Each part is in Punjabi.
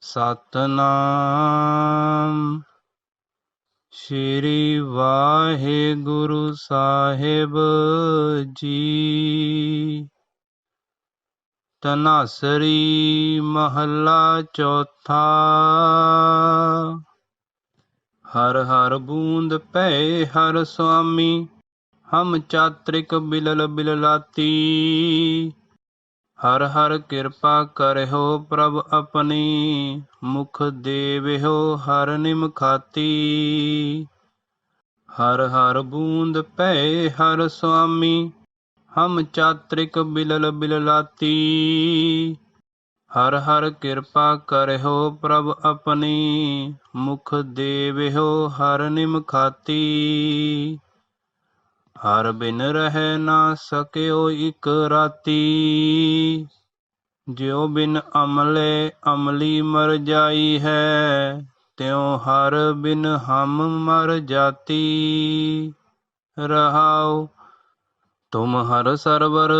ਸਤਨਾਮ। ਸ਼੍ਰੀ ਵਾਹਿਗੁਰੂ ਸਾਹਿਬ ਜੀ। ਤਨਾਸਰੀ ਮਹੱਲਾ ਚੌਥਾ। ਹਰ ਹਰ ਬੂੰਦ ਪੈ ਹਰ ਸੁਆਮੀ। ਹਮ ਚਾਤ੍ਰਿਕ ਬਿਲਲ ਬਿਲਲਾਤੀ। ਹਰ ਹਰ ਕਿਰਪਾ ਕਰਿਓ ਪ੍ਰਭ ਆਪਣੀ, ਮੁਖ ਦੇਵਿਓ ਹਰ ਨਿਮ ਖਾਤੀ। ਹਰ ਹਰ ਬੂੰਦ ਪੈ ਹਰ ਸੁਆਮੀ, ਹਮ ਚਾਤ੍ਰਿਕ ਬਿਲਲ ਬਿਲਲਾਤੀ। ਹਰ ਹਰ ਕਿਰਪਾ ਕਰਿਓ ਪ੍ਰਭ ਆਪਣੀ, ਮੁਖ ਦੇਵਿਓ ਹਰ ਨਿਮ ਖਾਤੀ। ਹਰ ਬਿਨ ਰਹਿ ਨਾ ਸਕਿਓ ਇਕ ਰਾਤੀ। ਜਿਉ ਬਿਨ ਅਮਲੇ ਅਮਲੀ ਮਰ ਜਾਈ ਹੈ, ਤਿਉ ਹਰ ਬਿਨ ਹਮ ਮਰ ਜਾਤੀ। ਰਹਾਉ, ਤੁਮ ਹਰ ਸਰਵਰ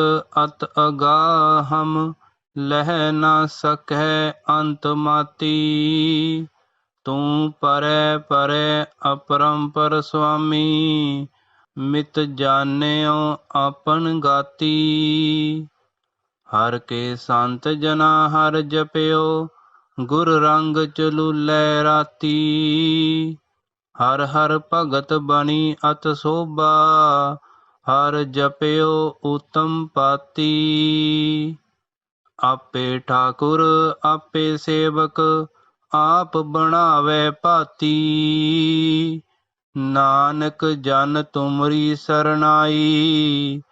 ਅਤ ਅਗਾ ਹਮ ਲਹਿ ਨਾ ਸਕੈ ਅੰਤ ਮਾਤੀ। ਤੂੰ ਪਰੈ ਪਰੈ ਅਪਰੰਪਰ ਸੁਆਮੀ ਮਿਤ ਜਾਣਿਓ ਆਪਨ ਗਾਤੀ। ਹਰ ਕੇ ਸੰਤ ਜਨਾ ਹਰ ਜਪਿਓ, ਗੁਰ ਰੰਗ ਚਲੂਲੇ ਰਾਤੀ। ਹਰ ਹਰ ਭਗਤ ਬਣੀ ਅਤ ਸੋਭਾ, ਹਰ ਜਪਿਓ ਉਤਮ ਪਾਤੀ। ਆਪੇ ਠਾਕੁਰ, ਆਪੇ ਸੇਵਕ, ਆਪ ਬਣਾਵੇ ਪਾਤੀ ਨਾਨਕ ਜਨ ਤੁਮਰੀ ਸਰਨਾਈ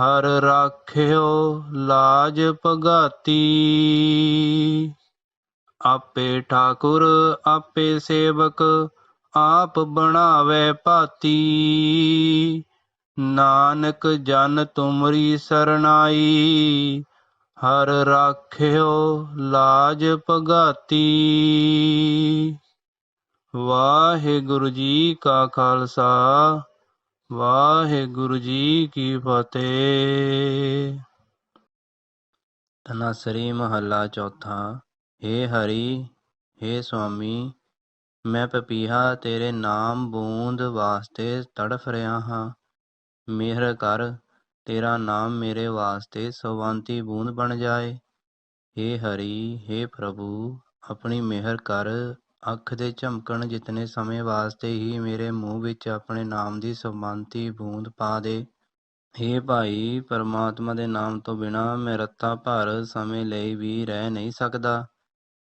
ਹਰ ਰਾਖਿਓ ਲਾਜ ਭਗਾਤੀ। ਆਪੇ ਠਾਕੁਰ, ਆਪੇ ਸੇਵਕ, ਆਪ ਬਣਾਵੇ ਭਾਤੀ। ਨਾਨਕ ਜਨ ਤੁਮਰੀ ਸਰਨਾਈ ਹਰ ਰਾਖਿਓ ਲਾਜ ਭਗਾਤੀ। ਵਾਹਿਗੁਰੂ ਜੀ ਕਾ ਖਾਲਸਾ, ਵਾਹਿਗੁਰੂ ਜੀ ਕੀ ਫਤਿਹ। ਤਨਾਸਰੀ ਮਹੱਲਾ ਚੌਥਾ ਏ ਹਰੀ ਏ ਸੁਆਮੀ, ਮੈਂ ਪਪੀਹਾ ਤੇਰੇ ਨਾਮ ਬੂੰਦ ਵਾਸਤੇ ਤੜਫ ਰਿਹਾ ਹਾਂ। ਮਿਹਰ ਕਰ, ਤੇਰਾ ਨਾਮ ਮੇਰੇ ਵਾਸਤੇ ਸਵਾਂਤੀ ਬੂੰਦ ਬਣ ਜਾਏ। ਏ ਹਰੀ ਏ ਪ੍ਰਭੂ, ਆਪਣੀ ਮਿਹਰ ਕਰ ਅੱਖ ਦੇ ਝਮਕਣ ਜਿਤਨੇ ਸਮੇਂ ਵਾਸਤੇ ਹੀ ਮੇਰੇ ਮੂੰਹ ਵਿੱਚ ਆਪਣੇ ਨਾਮ ਦੀ ਸਮਾਂਤੀ ਬੂੰਦ ਪਾ ਦੇ। ਹੇ ਭਾਈ, ਪਰਮਾਤਮਾ ਦੇ ਨਾਮ ਤੋਂ ਬਿਨਾ ਮੈਂ ਰੱਤਾ ਭਰ ਸਮੇਂ ਲਈ ਵੀ ਰਹਿ ਨਹੀਂ ਸਕਦਾ।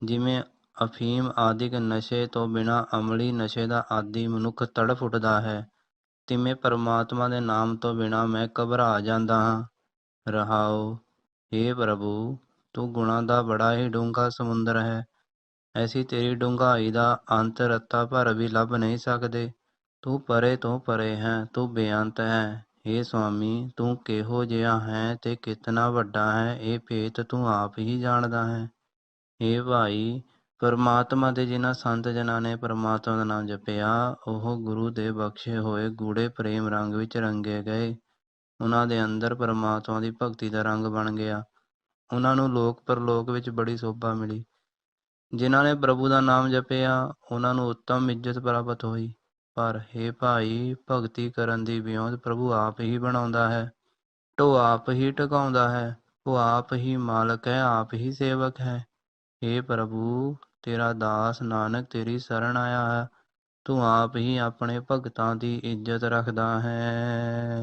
ਜਿਵੇਂ ਅਫੀਮ ਆਦਿਕ ਨਸ਼ੇ ਤੋਂ ਬਿਨਾ ਅਮਲੀ ਨਸ਼ੇ ਦਾ ਆਦੀ ਮਨੁੱਖ ਤੜਫ ਉੱਠਦਾ ਹੈ, ਤਿਵੇਂ ਪਰਮਾਤਮਾ ਦੇ ਨਾਮ ਤੋਂ ਬਿਨਾ ਮੈਂ ਘਬਰਾ ਜਾਂਦਾ ਹਾਂ। ਰਹਾਓ हे ਪ੍ਰਭੂ, ਤੂੰ ਗੁਣਾ ਦਾ ਬੜਾ ਹੀ ਡੂੰਘਾ ਸਮੁੰਦਰ ਹੈ। ਅਸੀਂ ਤੇਰੀ ਡੂੰਘਾਈ ਦਾ ਅੰਤ ਰੱਤਾ ਭਰ ਵੀ ਲੱਭ ਨਹੀਂ ਸਕਦੇ। ਤੂੰ ਪਰੇ ਤੋਂ ਪਰੇ ਹੈ, ਤੂੰ ਬੇਅੰਤ ਹੈ। ਏ ਸੁਆਮੀ, ਤੂੰ ਕਿਹੋ ਜਿਹਾ ਹੈ ਤੇ ਕਿਤਨਾ ਵੱਡਾ ਹੈ, ਇਹ ਭੇਤ ਤੂੰ ਆਪ ਹੀ ਜਾਣਦਾ ਹੈ। ਏ ਭਾਈ, ਪਰਮਾਤਮਾ ਦੇ ਜਿਨ੍ਹਾਂ ਸੰਤ ਜਨਾਂ ਨੇ ਪਰਮਾਤਮਾ ਦਾ ਨਾਮ ਜਪਿਆ, ਉਹ ਗੁਰੂ ਦੇ ਬਖਸ਼ੇ ਹੋਏ ਗੂੜੇ ਪ੍ਰੇਮ ਰੰਗ ਵਿੱਚ ਰੰਗੇ ਗਏ। ਉਹਨਾਂ ਦੇ ਅੰਦਰ ਪਰਮਾਤਮਾ ਦੀ ਭਗਤੀ ਦਾ ਰੰਗ ਬਣ ਗਿਆ। ਉਹਨਾਂ ਨੂੰ ਲੋਕ ਪਰਲੋਕ ਵਿੱਚ ਬੜੀ ਸੋਭਾ ਮਿਲੀ। ਜਿਨ੍ਹਾਂ ਨੇ ਪ੍ਰਭੂ ਦਾ ਨਾਮ ਜਪਿਆ, ਉਹਨਾਂ ਨੂੰ ਉੱਤਮ ਇੱਜ਼ਤ ਪ੍ਰਾਪਤ ਹੋਈ। ਪਰ हे ਭਾਈ, ਭਗਤੀ ਕਰਨ ਦੀ ਵਿਉਂਤ ਪ੍ਰਭੂ ਆਪ ਹੀ ਬਣਾਉਂਦਾ ਹੈ। ਤੋ ਆਪ ਹੀ ਟਿਕਾਉਂਦਾ ਹੈ, ਉਹ ਆਪ ਹੀ ਮਾਲਕ ਹੈ, ਆਪ ਹੀ ਸੇਵਕ ਹੈ। हे ਪ੍ਰਭੂ, ਤੇਰਾ ਦਾਸ ਨਾਨਕ ਤੇਰੀ ਸ਼ਰਨ ਆਇਆ ਹੈ। ਤੂੰ ਆਪ ਹੀ ਆਪਣੇ ਭਗਤਾਂ ਦੀ ਇੱਜ਼ਤ ਰੱਖਦਾ ਹੈ।